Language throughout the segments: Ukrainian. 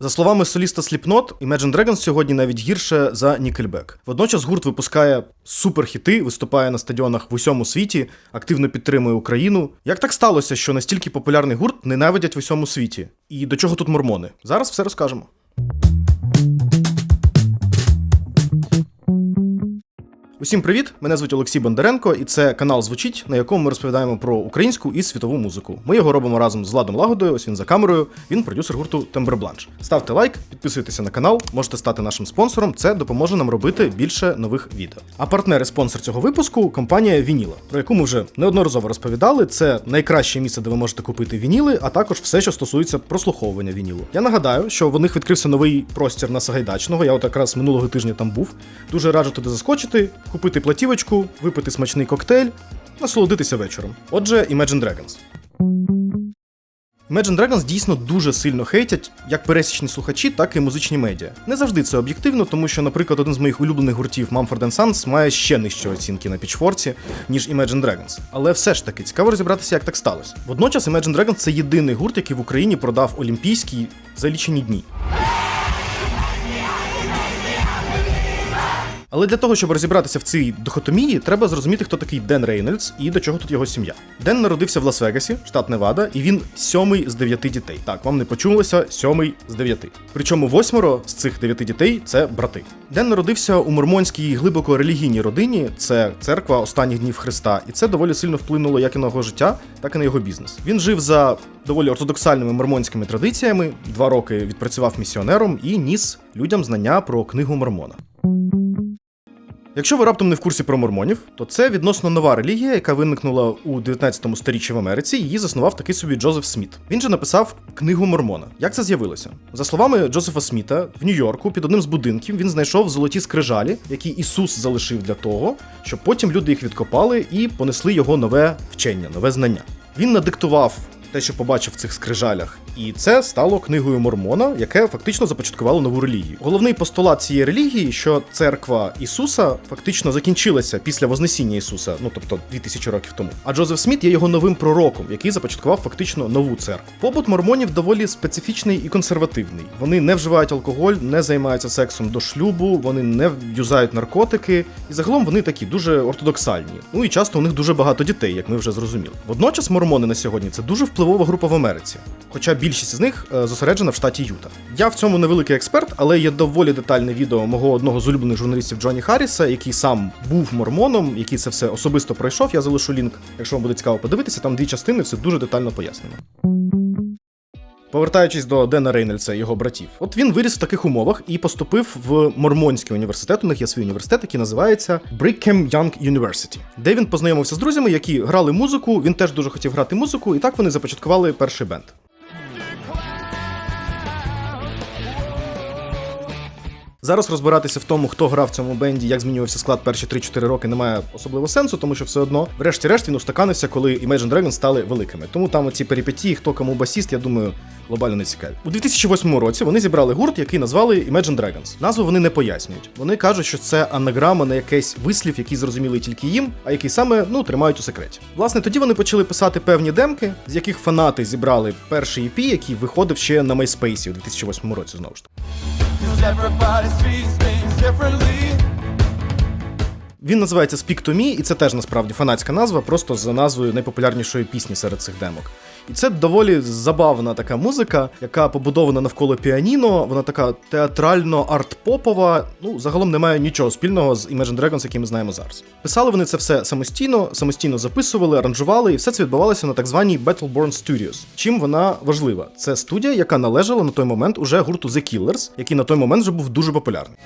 За словами соліста Slipknot, Imagine Dragons сьогодні навіть гірше за Nickelback. Водночас гурт випускає суперхіти, виступає на стадіонах в усьому світі, активно підтримує Україну. Як так сталося, що настільки популярний гурт ненавидять в усьому світі? І до чого тут мормони? Зараз все розкажемо. Усім привіт! Мене звуть Олексій Бондаренко, і це канал Звучить, на якому ми розповідаємо про українську і світову музику. Ми його робимо разом з Владом Лагодою. Ось він за камерою. Він продюсер гурту Тембербланш. Ставте лайк, підписуйтеся на канал, можете стати нашим спонсором. Це допоможе нам робити більше нових відео. А партнер і спонсор цього випуску компанія Вініла, про яку ми вже неодноразово розповідали. Це найкраще місце, де ви можете купити вініли, а також все, що стосується прослуховування вінілу. Я нагадаю, що в них відкрився новий простір на Сагайдачного. Я от якраз минулого тижня там був. Дуже раджу туди заскочити, купити платівочку, випити смачний коктейль, насолодитися вечором. Отже, Imagine Dragons. Imagine Dragons дійсно дуже сильно хейтять як пересічні слухачі, так і музичні медіа. Не завжди це об'єктивно, тому що, наприклад, один з моїх улюблених гуртів Mumford Sons має ще нижчі оцінки на пічфорці, ніж Imagine Dragons. Але все ж таки цікаво розібратися, як так сталося. Водночас Imagine Dragons це єдиний гурт, який в Україні продав олімпійський за лічені дні. Але для того, щоб розібратися в цій дихотомії, треба зрозуміти, хто такий Ден Рейнольдс і до чого тут його сім'я. Ден народився в Лас-Вегасі, штат Невада, і він сьомий з дев'яти дітей. Так, вам не почулося, сьомий з дев'яти. Причому восьмеро з цих дев'яти дітей це брати. Ден народився у мормонській глибоко релігійній родині, це церква останніх днів Христа, і це доволі сильно вплинуло як і на його життя, так і на його бізнес. Він жив за доволі ортодоксальними мормонськими традиціями, два роки відпрацював місіонером і ніс людям знання про книгу Мормона. Якщо ви раптом не в курсі про мормонів, то це відносно нова релігія, яка виникнула у 19 сторіччі в Америці. Її заснував такий собі Джозеф Сміт. Він же написав книгу Мормона. Як це з'явилося? За словами Джозефа Сміта, в Нью-Йорку під одним з будинків він знайшов золоті скрижалі, які Ісус залишив для того, щоб потім люди їх відкопали і понесли його нове вчення, нове знання. Він надиктував те, що побачив в цих скрижалях, і це стало книгою Мормона, яке фактично започаткувало нову релігію. Головний постулат цієї релігії, що церква Ісуса фактично закінчилася після Вознесіння Ісуса, ну тобто 2000 років тому. А Джозеф Сміт є його новим пророком, який започаткував фактично нову церкву. Побут мормонів доволі специфічний і консервативний. Вони не вживають алкоголь, не займаються сексом до шлюбу, вони не юзають наркотики, і загалом вони такі дуже ортодоксальні. Ну і часто у них дуже багато дітей, як ми вже зрозуміли. Водночас мормони на сьогодні це дуже впливова група в Америці. Хоча більшість з них е, зосереджена в штаті Юта. Я в цьому невеликий експерт, але є доволі детальне відео мого одного з улюблених журналістів Джоні Харріса, який сам був мормоном, який це все особисто пройшов. Я залишу лінк, якщо вам буде цікаво подивитися. Там дві частини, все дуже детально пояснено. Повертаючись до Дена Рейнольдса і його братів, от він виріс в таких умовах і поступив в Мормонський університет. У них є свій університет, який називається Brigham Young University, де він познайомився з друзями, які грали музику. Він теж дуже хотів грати музику, і так вони започаткували перший бенд. Зараз розбиратися в тому, хто грав в цьому бенді, як змінювався склад перші 3-4 роки, немає особливо сенсу, тому що все одно, врешті-решт, він устаканився, коли Imagine Dragons стали великими. Тому там оці перипетії, хто кому басіст, я думаю, глобально не цікаві. У 2008 році вони зібрали гурт, який назвали Imagine Dragons. Назву вони не пояснюють. Вони кажуть, що це анаграма на якийсь вислів, який зрозумілий тільки їм, а який саме ну тримають у секреті. Власне, тоді вони почали писати певні демки, з яких фанати зібрали перший EP, який виходив ще на MySpace у 2008 році. Знову ж таки. Він називається Speak to Me, і це теж насправді фанатська назва, просто за назвою найпопулярнішої пісні серед цих демок. І це доволі забавна така музика, яка побудована навколо піаніно. Вона така театрально-арт-попова. Ну, загалом не має нічого спільного з Imagine Dragons, який ми знаємо зараз. Писали вони це все самостійно, самостійно записували, аранжували, і все це відбувалося на так званій Battleborn Studios. Чим вона важлива? Це студія, яка належала на той момент уже гурту The Killers, який на той момент вже був дуже популярний.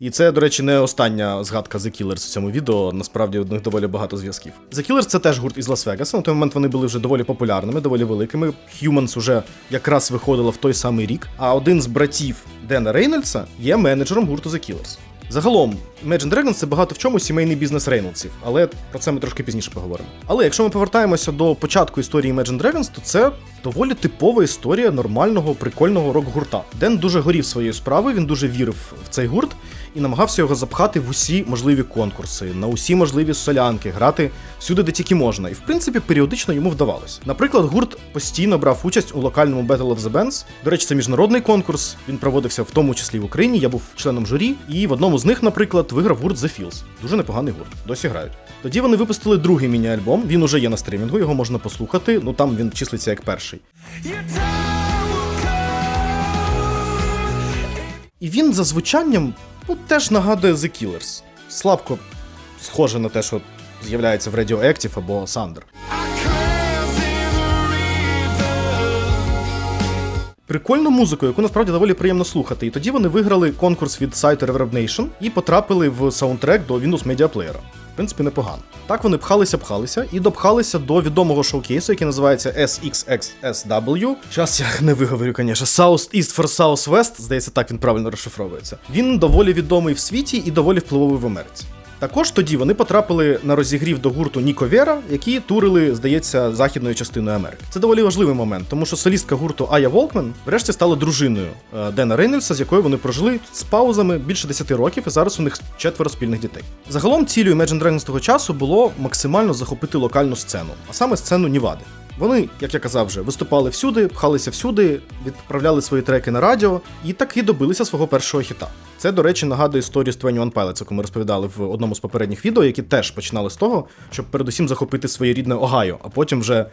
І це, до речі, не остання згадка The Killers в цьому відео. Насправді у них доволі багато зв'язків. The Killers — це теж гурт із Лас-Вегаса. На той момент вони були вже доволі популярними, доволі великими. Humans уже якраз виходило в той самий рік. А один з братів Дена Рейнольдса є менеджером гурту The Killers. Загалом, Imagine Dragons це багато в чому сімейний бізнес Рейнольдсів, але про це ми трошки пізніше поговоримо. Але якщо ми повертаємося до початку історії Imagine Dragons, то це доволі типова історія нормального, прикольного рок-гурта. Ден дуже горів своєю справою, він дуже вірив в цей гурт і намагався його запхати в усі можливі конкурси, на усі можливі солянки, грати всюди, де тільки можна. І в принципі періодично йому вдавалось. Наприклад, гурт постійно брав участь у локальному Battle of the Bands. До речі, це міжнародний конкурс. Він проводився в тому числі в Україні. Я був членом журі, і в одному з них, наприклад, виграв гурт The Feels. Дуже непоганий гурт. Досі грають. Тоді вони випустили другий міні-альбом. Він уже є на стрімінгу, його можна послухати. Ну там він числиться як перший. І він за звучанням ну, теж нагадує The Killers. Слабко схоже на те, що з'являється в Radioactive або Thunder. Прикольну музику, яку насправді доволі приємно слухати. І тоді вони виграли конкурс від сайту Reverb Nation і потрапили в саундтрек до Windows Media Player. В принципі, непогано. Так вони пхалися, пхалися і допхалися до відомого шоукейсу, який називається SXXSW. Зараз я не виговорю, звісно. South East for Southwest, здається, так він правильно розшифровується. Він доволі відомий в світі і доволі впливовий в Америці. Також тоді вони потрапили на розігрів до гурту Ніко Вера, які турили, здається, західною частиною Америки. Це доволі важливий момент, тому що солістка гурту Ая Волкмен врешті стала дружиною е, Дена Рейнольдса, з якою вони прожили з паузами більше 10 років, і зараз у них четверо спільних дітей. Загалом цілею Imagine Dragons того часу було максимально захопити локальну сцену, а саме сцену Нівади. Вони, як я казав вже, виступали всюди, пхалися всюди, відправляли свої треки на радіо і таки добилися свого першого хіта. Це, до речі, нагадує історію з 21 Pilots, яку ми розповідали в одному з попередніх відео, які теж починали з того, щоб передусім захопити своє рідне Огайо, а потім вже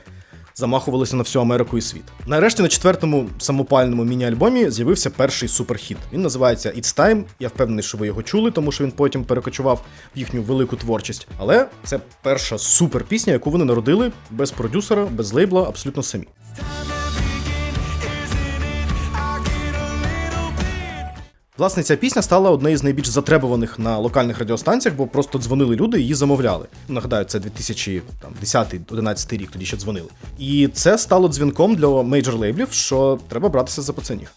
замахувалися на всю Америку і світ. Нарешті на четвертому самопальному міні-альбомі з'явився перший суперхіт. Він називається It's Time. Я впевнений, що ви його чули, тому що він потім перекочував в їхню велику творчість. Але це перша суперпісня, яку вони народили без продюсера, без лейбла, абсолютно самі. Власне, ця пісня стала однією з найбільш затребуваних на локальних радіостанціях, бо просто дзвонили люди і її замовляли. Нагадаю, це 2010-11 рік, тоді ще дзвонили. І це стало дзвінком для мейджор лейблів, що треба братися за пацанів.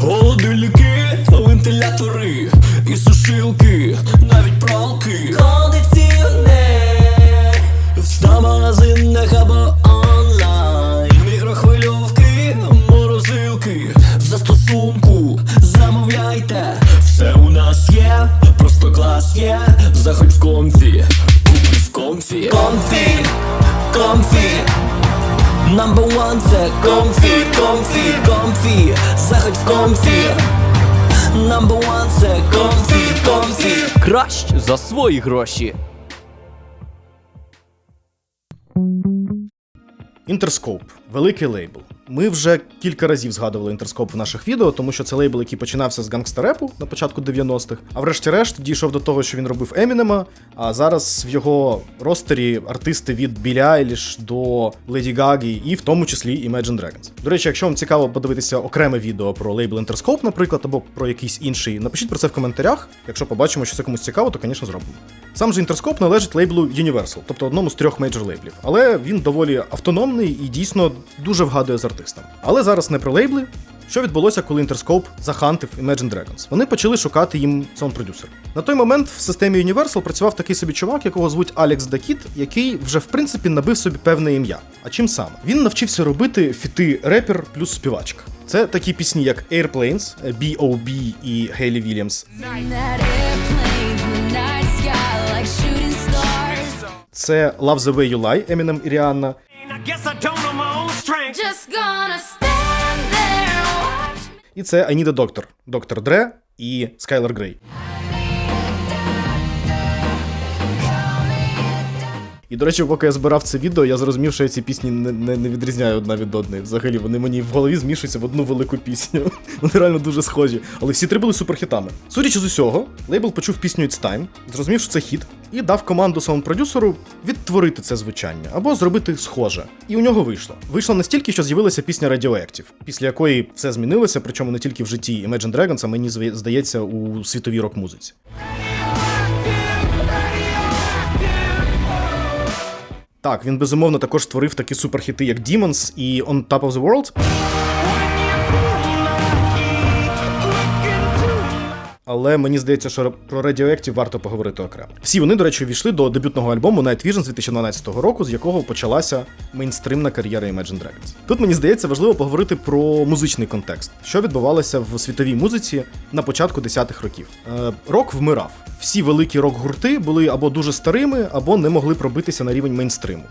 Холодильники, вентилятори і сушилки, навіть пралки, кондиціонер в магазинах або є, заходь в комфі, купи в комфі, комфі, комфі. Number one це комфі, комфі, комфі, заходь в комфі. Number one це комфі, комфі. Краще за свої гроші. Interscope – великий лейбл. Ми вже кілька разів згадували Interscope в наших відео, тому що це лейбл, який починався з гангстерепу на початку 90-х, а врешті-решт дійшов до того, що він робив Емінема. А зараз в його ростері артисти від Білі Айліш до Леді Гагі, і в тому числі Imagine Dragons. До речі, якщо вам цікаво подивитися окреме відео про лейбл Interscope, наприклад, або про якийсь інший, напишіть про це в коментарях. Якщо побачимо, що це комусь цікаво, то, звісно, зробимо. Сам же Interscope належить лейблу Universal, тобто одному з трьох мейджор лейблів. Але він доволі автономний і дійсно дуже вгадує з артистами. Але зараз не про лейбли. Що відбулося, коли Interscope захантив Imagine Dragons? Вони почали шукати їм саунд-продюсера. На той момент в системі Universal працював такий собі чувак, якого звуть Алекс Дакіт, який вже в принципі набив собі певне ім'я. А чим саме? Він навчився робити фіти репер плюс співачка. Це такі пісні, як Airplanes, B.O.B. і shooting stars. Це Love the Way You Lie, Eminem і Rihanna. І це I Need a Doctor, Доктор Дре і Скайлер Грей. І, до речі, поки я збирав це відео, я зрозумів, що я ці пісні не, не, не відрізняю одна від одної. Взагалі, вони мені в голові змішуються в одну велику пісню. Вони реально дуже схожі. Але всі три були суперхітами. Судячи з усього, лейбл почув пісню It's Time, зрозумів, що це хіт, і дав команду саунд-продюсеру відтворити це звучання або зробити схоже. І у нього вийшло. Вийшло настільки, що з'явилася пісня Radioactive, після якої все змінилося, причому не тільки в житті Imagine Dragons, а мені здається у світовій рок-музиці. Так, він безумовно також створив такі суперхіти, як Demons і On Top of the World. Але мені здається, що про Radioactive варто поговорити окремо. Всі вони, до речі, увійшли до дебютного альбому Night Vision з 2012 року, з якого почалася мейнстримна кар'єра Imagine Dragons. Тут мені здається важливо поговорити про музичний контекст, що відбувалося в світовій музиці на початку 10-х років. Е, рок вмирав. Всі великі рок-гурти були або дуже старими, або не могли пробитися на рівень мейнстриму.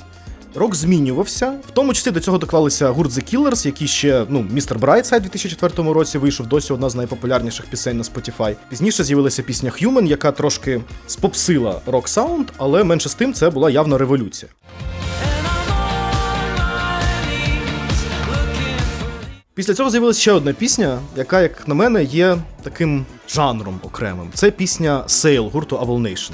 Рок змінювався, в тому числі до цього доклалися гурт The Killers, який ще, ну, містер Брайтсайд у 2004 році вийшов досі одна з найпопулярніших пісень на Spotify. Пізніше з'явилася пісня Human, яка трошки спопсила рок саунд, але менше з тим це була явна революція. Після цього з'явилася ще одна пісня, яка, як на мене, є таким жанром окремим. Це пісня Sail гурту Avol Nation.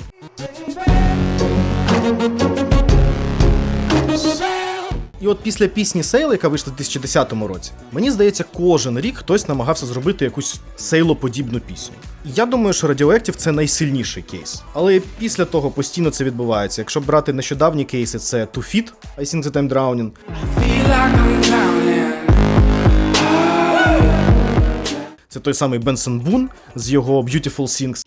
І от після пісні Сейл, яка вийшла в 2010 році, мені здається, кожен рік хтось намагався зробити якусь сейлоподібну пісню. Я думаю, що Radioactive це найсильніший кейс. Але після того постійно це відбувається. Якщо брати нещодавні кейси, це Two Feet, I Feel like I'm drowning. це той самий Бенсон Бун з його Beautiful Things.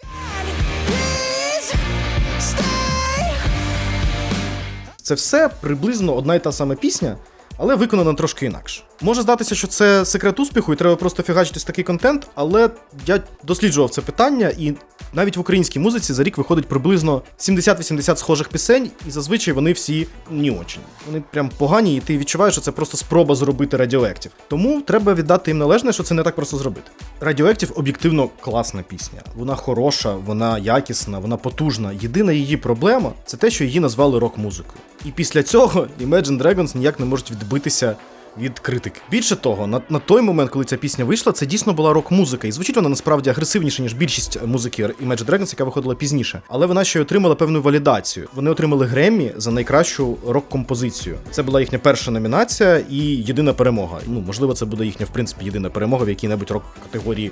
Це все приблизно одна і та сама пісня, але виконана трошки інакше. Може здатися, що це секрет успіху, і треба просто фігачитись такий контент, але я досліджував це питання, і навіть в українській музиці за рік виходить приблизно 70-80 схожих пісень, і зазвичай вони всі не очень. Вони прям погані, і ти відчуваєш, що це просто спроба зробити Radioactive. Тому треба віддати їм належне, що це не так просто зробити. Radioactive об'єктивно класна пісня. Вона хороша, вона якісна, вона потужна. Єдина її проблема це те, що її назвали рок-музикою. І після цього Imagine Dragons ніяк не можуть відбитися від критики. Більше того, на, на той момент, коли ця пісня вийшла, це дійсно була рок-музика, і звучить вона насправді агресивніше, ніж більшість музики Imagine Dragons, яка виходила пізніше. Але вона ще й отримала певну валідацію. Вони отримали Греммі за найкращу рок-композицію. Це була їхня перша номінація і єдина перемога. Ну, можливо, це буде їхня, в принципі, єдина перемога в якій-небудь рок-категорії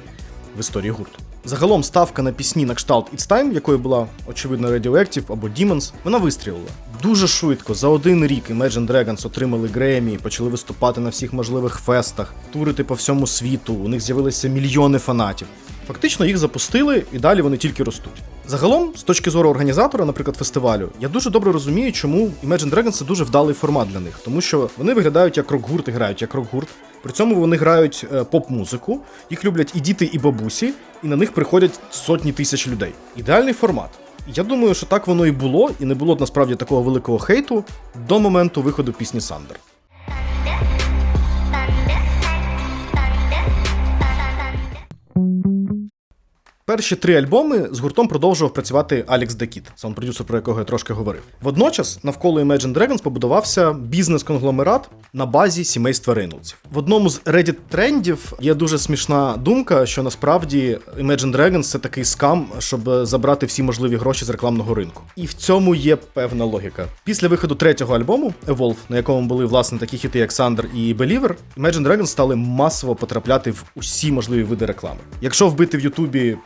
в історії гурту. Загалом ставка на пісні на кшталт It's Time, якою була очевидно Radioactive або Demons, вона вистрілила. Дуже швидко, за один рік Imagine Dragons отримали Гремі, почали виступати на всіх можливих фестах, турити по всьому світу. У них з'явилися мільйони фанатів. Фактично їх запустили, і далі вони тільки ростуть. Загалом, з точки зору організатора, наприклад, фестивалю, я дуже добре розумію, чому Imagine Dragons це дуже вдалий формат для них, тому що вони виглядають як рок-гурт і грають як рок-гурт. При цьому вони грають е, поп-музику, їх люблять і діти, і бабусі, і на них приходять сотні тисяч людей. Ідеальний формат. Я думаю, що так воно і було, і не було насправді такого великого хейту до моменту виходу пісні Сандер. Перші три альбоми з гуртом продовжував працювати Алекс Декіт, саунд-продюсер, про якого я трошки говорив. Водночас навколо Imagine Dragons побудувався бізнес-конгломерат на базі сімейства Рейнолдсів. В одному з Reddit трендів є дуже смішна думка, що насправді Imagine Dragons це такий скам, щоб забрати всі можливі гроші з рекламного ринку. І в цьому є певна логіка. Після виходу третього альбому Evolve, на якому були власне такі хіти, як Sander і Believer, Imagine Dragons стали масово потрапляти в усі можливі види реклами. Якщо вбити в Ютубі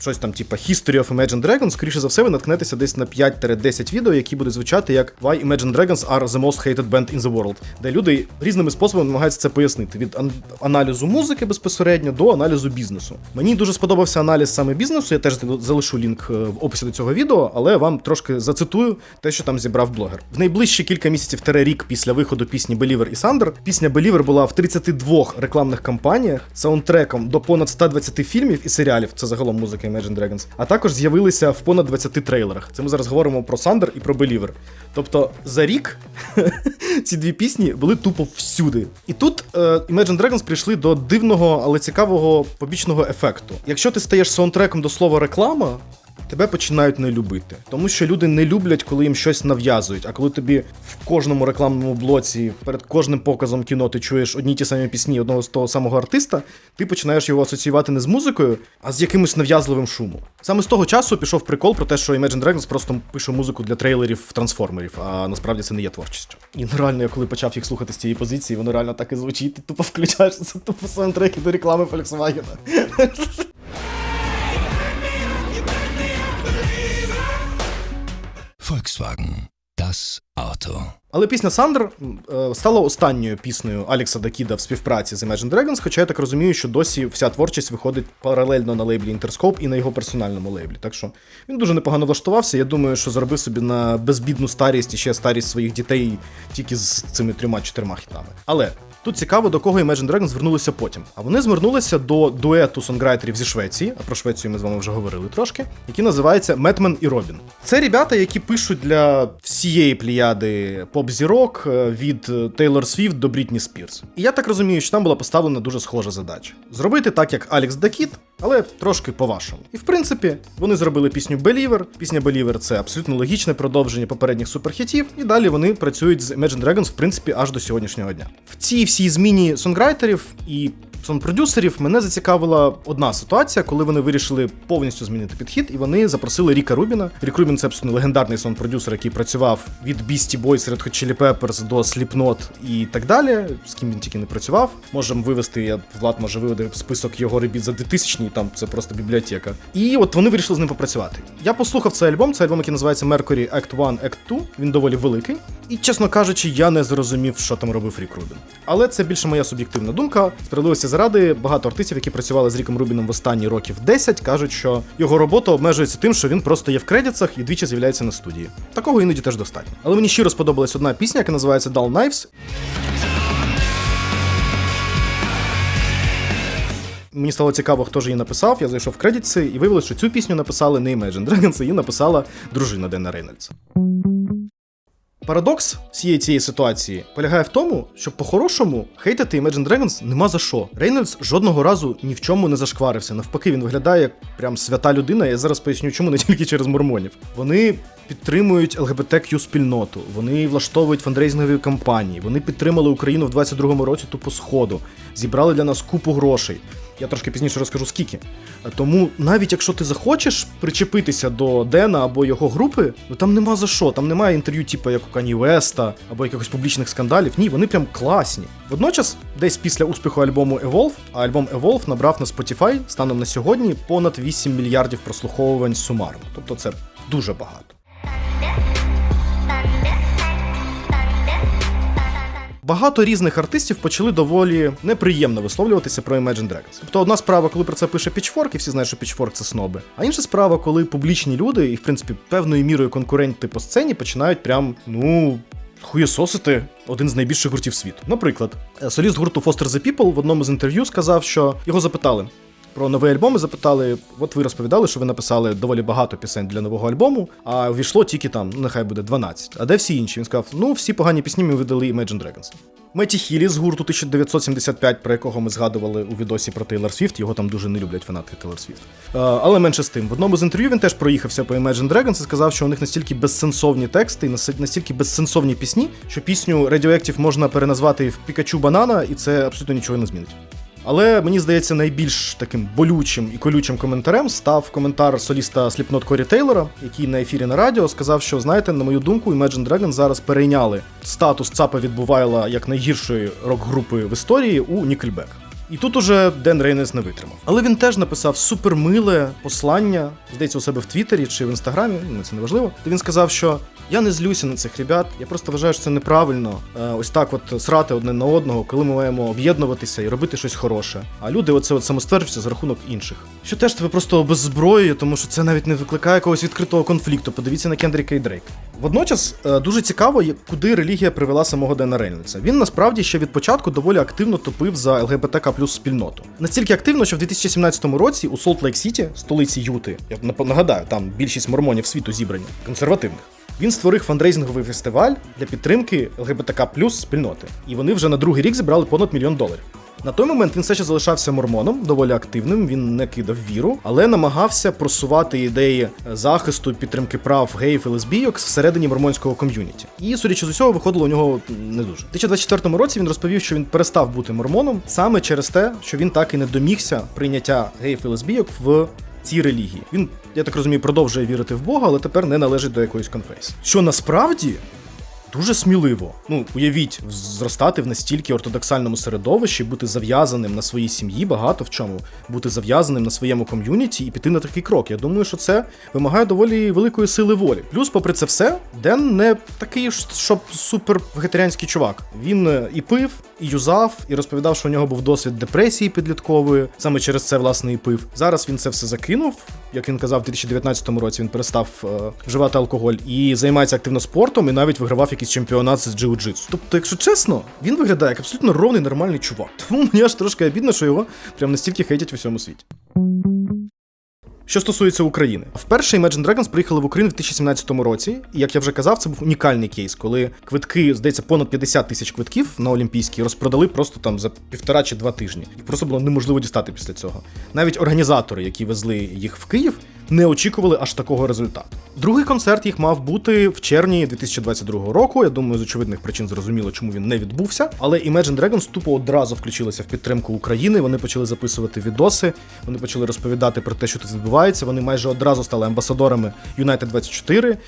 щось там, типа History of Imagine Dragons, скоріше за все, ви наткнетеся десь на 5-10 відео, які будуть звучати як Why Imagine Dragons are the most hated band in the world, де люди різними способами намагаються це пояснити від ан- аналізу музики безпосередньо до аналізу бізнесу. Мені дуже сподобався аналіз саме бізнесу. Я теж залишу лінк е, в описі до цього відео, але вам трошки зацитую те, що там зібрав блогер. В найближчі кілька місяців рік після виходу пісні Believer і Sander, пісня Believer була в 32 рекламних кампаніях, саундтреком до понад 120 фільмів і серіалів. Це загалом музика Imagine Dragons, а також з'явилися в понад 20 трейлерах. Це ми зараз говоримо про Сандер і про Believer. Тобто за рік ці дві пісні були тупо всюди. І тут е, Imagine Dragons прийшли до дивного, але цікавого побічного ефекту. Якщо ти стаєш саундтреком до слова реклама. Тебе починають не любити, тому що люди не люблять, коли їм щось нав'язують. А коли тобі в кожному рекламному блоці перед кожним показом кіно ти чуєш одні ті самі пісні одного з того самого артиста, ти починаєш його асоціювати не з музикою, а з якимось нав'язливим шумом. Саме з того часу пішов прикол про те, що Imagine Dragons просто пише музику для трейлерів трансформерів, а насправді це не є творчістю. І ну, я коли почав їх слухати з цієї позиції, воно реально так і звучить. Ти тупо включаєш це тупо саундтреки до реклами Volkswagen. Volkswagen. Das Auto. Але пісня Сандер е, стала останньою піснею Алекса Дакіда в співпраці з Imagine Dragons, хоча я так розумію, що досі вся творчість виходить паралельно на лейблі Interscope і на його персональному лейблі. Так що він дуже непогано влаштувався. Я думаю, що заробив собі на безбідну старість і ще старість своїх дітей тільки з цими трьома-чотирма хітами. Але тут цікаво, до кого Imagine Dragons звернулися потім. А вони звернулися до дуету сонграйтерів зі Швеції, а про Швецію ми з вами вже говорили трошки, який називається Метмен і Робін. Це ребята, які пишуть для всієї пліяди поп-зірок е, від Тейлор Свіфт до Брітні Спірс. І я так розумію, що там була поставлена дуже схожа задача: зробити так, як Алекс Дакіт, але трошки по-вашому. І в принципі, вони зробили пісню Believer. Пісня Believer це абсолютно логічне продовження попередніх суперхітів, і далі вони працюють з Imagine Dragons, в принципі, аж до сьогоднішнього дня. В цій всій зміні сонграйтерів і сон-продюсерів мене зацікавила одна ситуація, коли вони вирішили повністю змінити підхід, і вони запросили Ріка Рубіна. Рік Рубін це абсолютно легендарний сон-продюсер, який працював від Beastie Boys, Red Hot Chili Peppers до Slipknot і так далі. З ким він тільки не працював. Можемо вивести, я Влад може виведе список його робіт за 2000 там це просто бібліотека. І от вони вирішили з ним попрацювати. Я послухав цей альбом, це альбом, який називається Mercury Act 1, Act 2. Він доволі великий. І, чесно кажучи, я не зрозумів, що там робив Рік Рубін. Але це більше моя суб'єктивна думка. Справедливості заради, багато артистів, які працювали з Ріком Рубіном в останні років 10, кажуть, що його робота обмежується тим, що він просто є в кредитах і двічі з'являється на студії. Такого іноді теж достатньо. Але мені щиро сподобалась одна пісня, яка називається Dull Knives. Мені стало цікаво, хто ж її написав. Я зайшов в кредитси і виявилося, що цю пісню написали не Imagine Dragons, її написала дружина Дена Рейнольдса. Парадокс всієї цієї ситуації полягає в тому, що по-хорошому хейтити Imagine Dragons нема за що. Рейнольдс жодного разу ні в чому не зашкварився. Навпаки, він виглядає як прям свята людина. Я зараз поясню, чому не тільки через мормонів. Вони підтримують ЛГБТQ спільноту, вони влаштовують фандрейзингові кампанії, вони підтримали Україну в 22-му році тупо сходу, зібрали для нас купу грошей. Я трошки пізніше розкажу скільки. Тому навіть якщо ти захочеш причепитися до Дена або його групи, ну там нема за що. Там немає інтерв'ю, типу як у Кані Веста або якихось публічних скандалів. Ні, вони прям класні. Водночас, десь після успіху альбому Evolve, а альбом Evolve набрав на Spotify станом на сьогодні понад 8 мільярдів прослуховувань сумарно. Тобто це дуже багато. Багато різних артистів почали доволі неприємно висловлюватися про Imagine Dragons. Тобто одна справа, коли про це пише Pitchfork, і всі знають, що Pitchfork — це сноби. А інша справа, коли публічні люди, і в принципі певною мірою конкуренти по сцені починають прям, ну. Хуєсосити один з найбільших гуртів світу. Наприклад, соліст гурту Foster the People в одному з інтерв'ю сказав, що його запитали про новий альбом і запитали: от ви розповідали, що ви написали доволі багато пісень для нового альбому, а ввійшло тільки там, ну нехай буде 12. А де всі інші? Він сказав: ну, всі погані пісні ми видали Imagine Dragons. Меті Хілі з гурту 1975, про якого ми згадували у відосі про Тейлор Свіфт, його там дуже не люблять фанати Тейлор Свіфт. Але менше з тим, в одному з інтерв'ю він теж проїхався по Imagine Dragons і сказав, що у них настільки безсенсовні тексти і настільки безсенсовні пісні, що пісню Radioactive можна переназвати в Пікачу Банана, і це абсолютно нічого не змінить. Але мені здається, найбільш таким болючим і колючим коментарем став коментар соліста Slipknot Корі Тейлора, який на ефірі на радіо сказав, що знаєте, на мою думку, Imagine Dragons зараз перейняли статус ЦАПа від Бувайла як найгіршої рок-групи в історії у Nickelback. І тут уже Ден Рейнес не витримав. Але він теж написав супермиле послання, здається, у себе в Твіттері чи в інстаграмі, ну це не важливо. Де він сказав, що я не злюся на цих ребят, я просто вважаю, що це неправильно. е, Ось так, от срати одне на одного, коли ми маємо об'єднуватися і робити щось хороше. А люди оце от самостверджуються за рахунок інших. Що теж тебе просто обеззброює, тому що це навіть не викликає якогось відкритого конфлікту. Подивіться на Кендріка і Дрейка. Водночас е, дуже цікаво, куди релігія привела самого Дена Рейнольдса. Він насправді ще від початку доволі активно топив за ЛГБТК плюс спільноту. Настільки активно, що в 2017 році у Солт Лейк Сіті, столиці Юти, я нагадаю, там більшість мормонів світу зібрані, консервативних. Він створив фандрейзинговий фестиваль для підтримки ЛГБТК плюс спільноти. І вони вже на другий рік зібрали понад мільйон доларів. На той момент він все ще залишався мормоном, доволі активним. Він не кидав віру, але намагався просувати ідеї захисту підтримки прав геїв і лесбійок всередині мормонського ком'юніті. І, судячи з усього, виходило у нього не дуже. У 2024 році він розповів, що він перестав бути мормоном саме через те, що він так і не домігся прийняття геїв і лесбійок в цій релігії. Він, я так розумію, продовжує вірити в Бога, але тепер не належить до якоїсь конфесії. Що насправді дуже сміливо. Ну, уявіть, зростати в настільки ортодоксальному середовищі, бути зав'язаним на своїй сім'ї, багато в чому, бути зав'язаним на своєму ком'юніті і піти на такий крок. Я думаю, що це вимагає доволі великої сили волі. Плюс, попри це все, Ден не такий, щоб супер вегетаріанський чувак. Він е, і пив, і юзав, і розповідав, що у нього був досвід депресії підліткової. Саме через це власне і пив. Зараз він це все закинув. Як він казав, в 2019 році він перестав е, вживати алкоголь і займається активно спортом, і навіть вигравав якийсь чемпіонат з джиу-джитсу. Тобто, якщо чесно, він виглядає як абсолютно ровний нормальний чувак. Тому мені аж трошки обідно, що його прям настільки хейтять в усьому світі. Що стосується України, вперше Imagine Dragons приїхали в Україну в 2017 році, і як я вже казав, це був унікальний кейс, коли квитки, здається, понад 50 тисяч квитків на Олімпійські розпродали просто там за півтора чи два тижні. Їх просто було неможливо дістати після цього. Навіть організатори, які везли їх в Київ, не очікували аж такого результату. Другий концерт їх мав бути в червні 2022 року. Я думаю, з очевидних причин зрозуміло, чому він не відбувся. Але Imagine Dragons тупо одразу включилися в підтримку України. Вони почали записувати відоси, вони почали розповідати про те, що тут відбувається. Вони майже одразу стали амбасадорами United 24.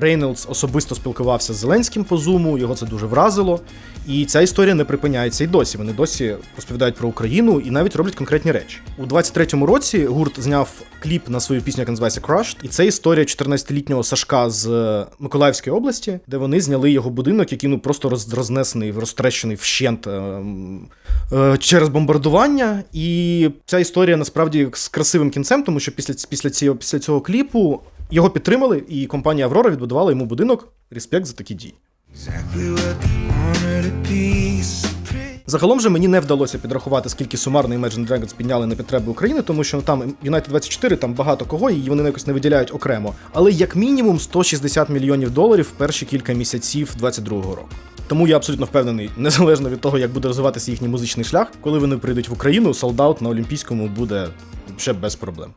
Рейнольдс особисто спілкувався з Зеленським по зуму, його це дуже вразило. І ця історія не припиняється і досі. Вони досі розповідають про Україну і навіть роблять конкретні речі. У 23-му році гурт зняв кліп на свою пісню, яка називається Crushed. І це історія 14-літнього Сашка з е, Миколаївської області, де вони зняли його будинок, який ну просто рознесений, розтрещений вщент е, е, через бомбардування. І ця історія насправді з красивим кінцем, тому що після, після, цього, після цього кліпу його підтримали, і компанія Аврора відбудувала йому будинок. Респект за такі дії. Загалом же мені не вдалося підрахувати, скільки сумарно Imagine Dragons підняли на потреби України, тому що там United 24, там багато кого, і вони якось не виділяють окремо. Але як мінімум 160 мільйонів доларів в перші кілька місяців 22-го року. Тому я абсолютно впевнений, незалежно від того, як буде розвиватися їхній музичний шлях, коли вони прийдуть в Україну, солдат на Олімпійському буде ще без проблем.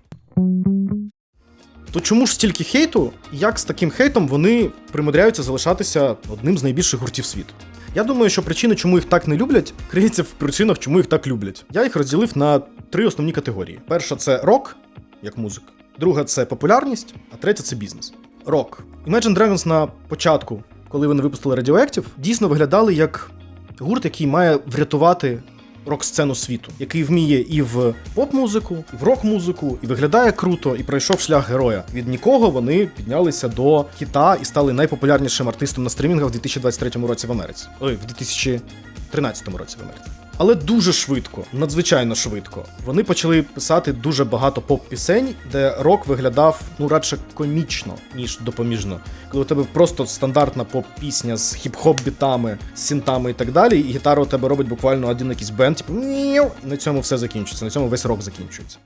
То чому ж стільки хейту? Як з таким хейтом вони примудряються залишатися одним з найбільших гуртів світу? Я думаю, що причини, чому їх так не люблять, криється в причинах, чому їх так люблять. Я їх розділив на три основні категорії: перша це рок, як музика, друга це популярність, а третя це бізнес. Рок. Imagine Dragons на початку, коли вони випустили Radioactive, дійсно виглядали як гурт, який має врятувати рок-сцену світу, який вміє і в поп-музику, і в рок-музику, і виглядає круто, і пройшов шлях героя. Від нікого вони піднялися до хіта і стали найпопулярнішим артистом на стрімінгах в 2023 році в Америці. Ой, в 2013 році в Америці. Але дуже швидко, надзвичайно швидко. Вони почали писати дуже багато поп-пісень, де рок виглядав ну радше комічно, ніж допоміжно. Коли у тебе просто стандартна поп-пісня з хіп-хоп бітами, з синтами і так далі, і гітара у тебе робить буквально один якийсь бенд, типу на цьому все закінчується. На цьому весь рок закінчується.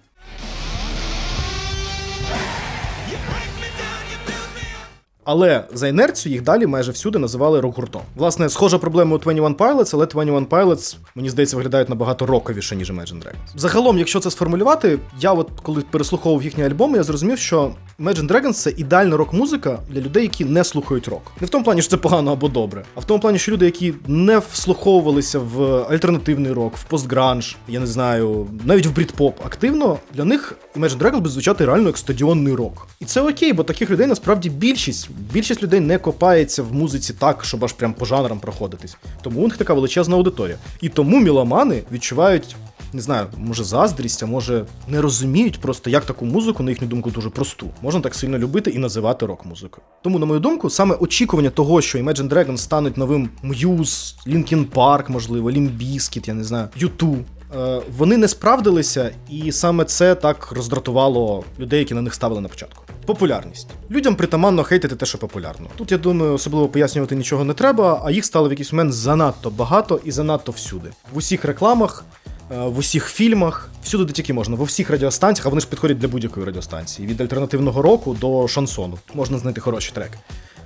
Але за інерцію їх далі майже всюди називали рок-гуртом. Власне, схожа проблема у 21 Pilots, але 21 Pilots, мені здається, виглядають набагато роковіше, ніж Imagine Dragons. Загалом, якщо це сформулювати, я от коли переслуховував їхні альбоми, я зрозумів, що Imagine Dragons це ідеальна рок-музика для людей, які не слухають рок. Не в тому плані, що це погано або добре, а в тому плані, що люди, які не вслуховувалися в альтернативний рок, в постгранж, я не знаю, навіть в брідпоп активно, для них Imagine Dragons буде звучати реально як стадіонний рок. І це окей, бо таких людей насправді більшість. Більшість людей не копається в музиці так, щоб аж прям по жанрам проходитись. Тому у них така величезна аудиторія. І тому міломани відчувають. Не знаю, може заздрість, а може не розуміють просто, як таку музику, на їхню думку, дуже просту. Можна так сильно любити і називати рок-музикою. Тому, на мою думку, саме очікування того, що Imagine Dragons стануть новим Muse, Linkin Park, можливо, Limp Bizkit, я не знаю, U2, е, вони не справдилися, і саме це так роздратувало людей, які на них ставили на початку. Популярність. Людям притаманно хейтити те, що популярно. Тут, я думаю, особливо пояснювати нічого не треба, а їх стало в якийсь момент занадто багато і занадто всюди. В усіх рекламах, в усіх фільмах, всюди, де тільки можна, в усіх радіостанціях, а вони ж підходять для будь-якої радіостанції. Від альтернативного року до шансону. Можна знайти хороші треки.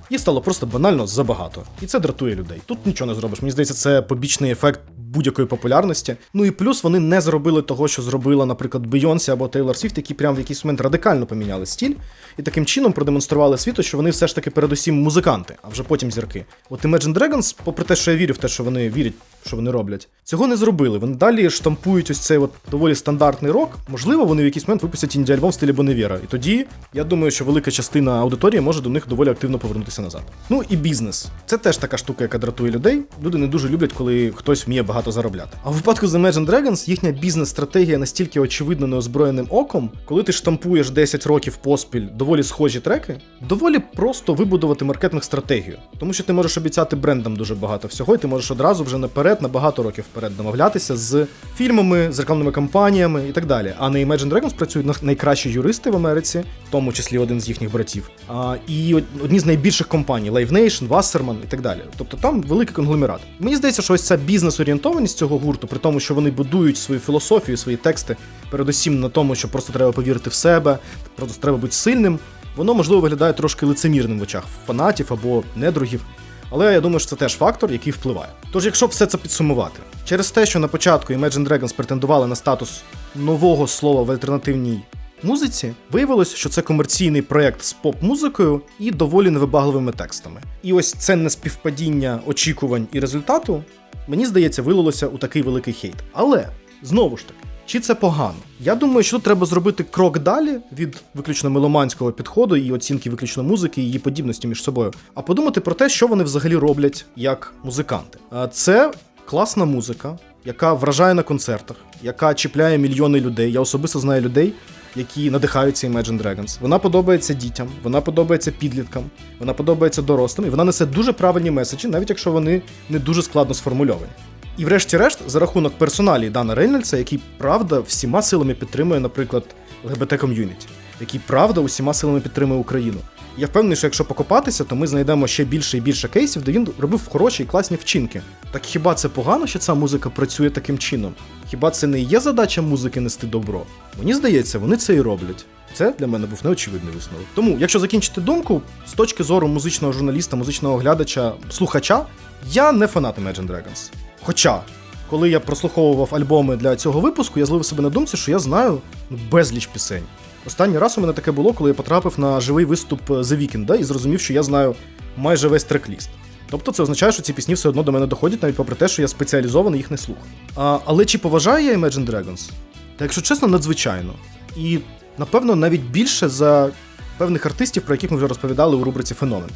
Їх стало просто банально забагато. І це дратує людей. Тут нічого не зробиш. Мені здається, це побічний ефект будь-якої популярності. Ну і плюс вони не зробили того, що зробила, наприклад, Бейонсі або Тейлор Свіфт, які прям в якийсь момент радикально поміняли стіль, і таким чином продемонстрували світу, що вони все ж таки передусім музиканти, а вже потім зірки. От Imagine Dragons, попри те, що я вірю в те, що вони вірять що вони роблять, цього не зробили. Вони далі штампують ось цей от доволі стандартний рок. Можливо, вони в якийсь момент випустять інді альбом в стилі Боневіра. І тоді я думаю, що велика частина аудиторії може до них доволі активно повернутися назад. Ну і бізнес. Це теж така штука, яка дратує людей. Люди не дуже люблять, коли хтось вміє багато заробляти. А в випадку з Imagine Dragons їхня бізнес-стратегія настільки очевидно неозброєним оком, коли ти штампуєш 10 років поспіль доволі схожі треки, доволі просто вибудувати маркетинг стратегію. Тому що ти можеш обіцяти брендам дуже багато всього, і ти можеш одразу вже наперед, на багато років вперед домовлятися з фільмами, з рекламними кампаніями і так далі. А на Imagine Dragons працюють на- найкращі юристи в Америці, в тому числі один з їхніх братів. А, і одні з найбільших компаній Live Nation, Wasserman і так далі. Тобто там великий конгломерат. Мені здається, що ось ця бізнес-орієнтованість цього гурту, при тому, що вони будують свою філософію, свої тексти, передусім на тому, що просто треба повірити в себе, просто треба бути сильним. Воно можливо виглядає трошки лицемірним в очах фанатів або недругів. Але я думаю, що це теж фактор, який впливає. Тож, якщо все це підсумувати, через те, що на початку Imagine Dragons претендували на статус нового слова в альтернативній музиці, виявилось, що це комерційний проєкт з поп-музикою і доволі невибагливими текстами. І ось це неспівпадіння очікувань і результату, мені здається, вилилося у такий великий хейт. Але знову ж таки. Чи це погано? Я думаю, що тут треба зробити крок далі від виключно меломанського підходу і оцінки виключно музики і її подібності між собою, а подумати про те, що вони взагалі роблять як музиканти. Це класна музика, яка вражає на концертах, яка чіпляє мільйони людей. Я особисто знаю людей, які надихаються Imagine Dragons. Вона подобається дітям, вона подобається підліткам, вона подобається дорослим, і вона несе дуже правильні меседжі, навіть якщо вони не дуже складно сформульовані. І врешті-решт, за рахунок персоналі Дана Рейнольдса, який правда всіма силами підтримує, наприклад, ЛГБТ ком'юніті, який правда усіма силами підтримує Україну. Я впевнений, що якщо покопатися, то ми знайдемо ще більше і більше кейсів, де він робив хороші і класні вчинки. Так хіба це погано, що ця музика працює таким чином? Хіба це не є задача музики нести добро? Мені здається, вони це і роблять. Це для мене був неочевидний висновок. Тому, якщо закінчити думку, з точки зору музичного журналіста, музичного глядача, слухача, я не фанат Imagine Dragons. Хоча, коли я прослуховував альбоми для цього випуску, я зловив себе на думці, що я знаю безліч пісень. Останній раз у мене таке було, коли я потрапив на живий виступ The Weeknd і зрозумів, що я знаю майже весь трек-ліст. Тобто це означає, що ці пісні все одно до мене доходять, навіть попри те, що я спеціалізовано їх не слухав. А, але чи поважаю я Imagine Dragons? Та якщо чесно, надзвичайно. І напевно навіть більше за певних артистів, про яких ми вже розповідали у рубриці Феномен.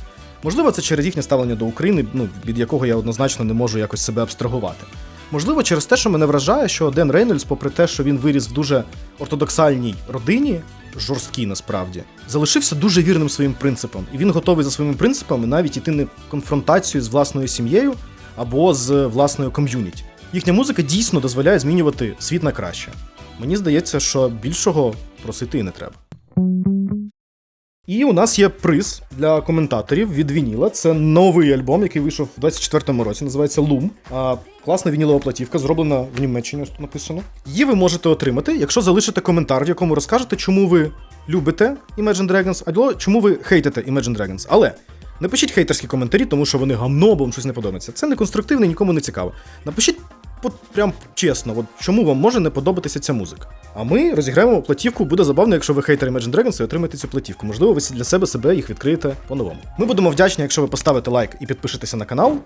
Можливо, це через їхнє ставлення до України, ну, від якого я однозначно не можу якось себе абстрагувати. Можливо, через те, що мене вражає, що Ден Рейнольдс, попри те, що він виріс в дуже ортодоксальній родині, жорсткій насправді, залишився дуже вірним своїм принципам, і він готовий за своїми принципами навіть іти на конфронтацію з власною сім'єю або з власною ком'юніті. Їхня музика дійсно дозволяє змінювати світ на краще. Мені здається, що більшого просити і не треба. І у нас є приз для коментаторів від Вініла. Це новий альбом, який вийшов у 24-му році, називається Loom. Класна вінілова платівка, зроблена в Німеччині, ось тут написано. Її ви можете отримати, якщо залишите коментар, в якому розкажете, чому ви любите Imagine Dragons, або чому ви хейтите Imagine Dragons. Але не пишіть хейтерські коментарі, тому що вони гамно, або вам щось не подобається. Це не конструктивно нікому не цікаво. Напишіть от прям чесно, от чому вам може не подобатися ця музика. А ми розіграємо платівку. Буде забавно, якщо ви хейтер Imagine Dragons і отримаєте цю платівку. Можливо, ви для себе себе їх відкриєте по-новому. Ми будемо вдячні, якщо ви поставите лайк і підпишетеся на канал.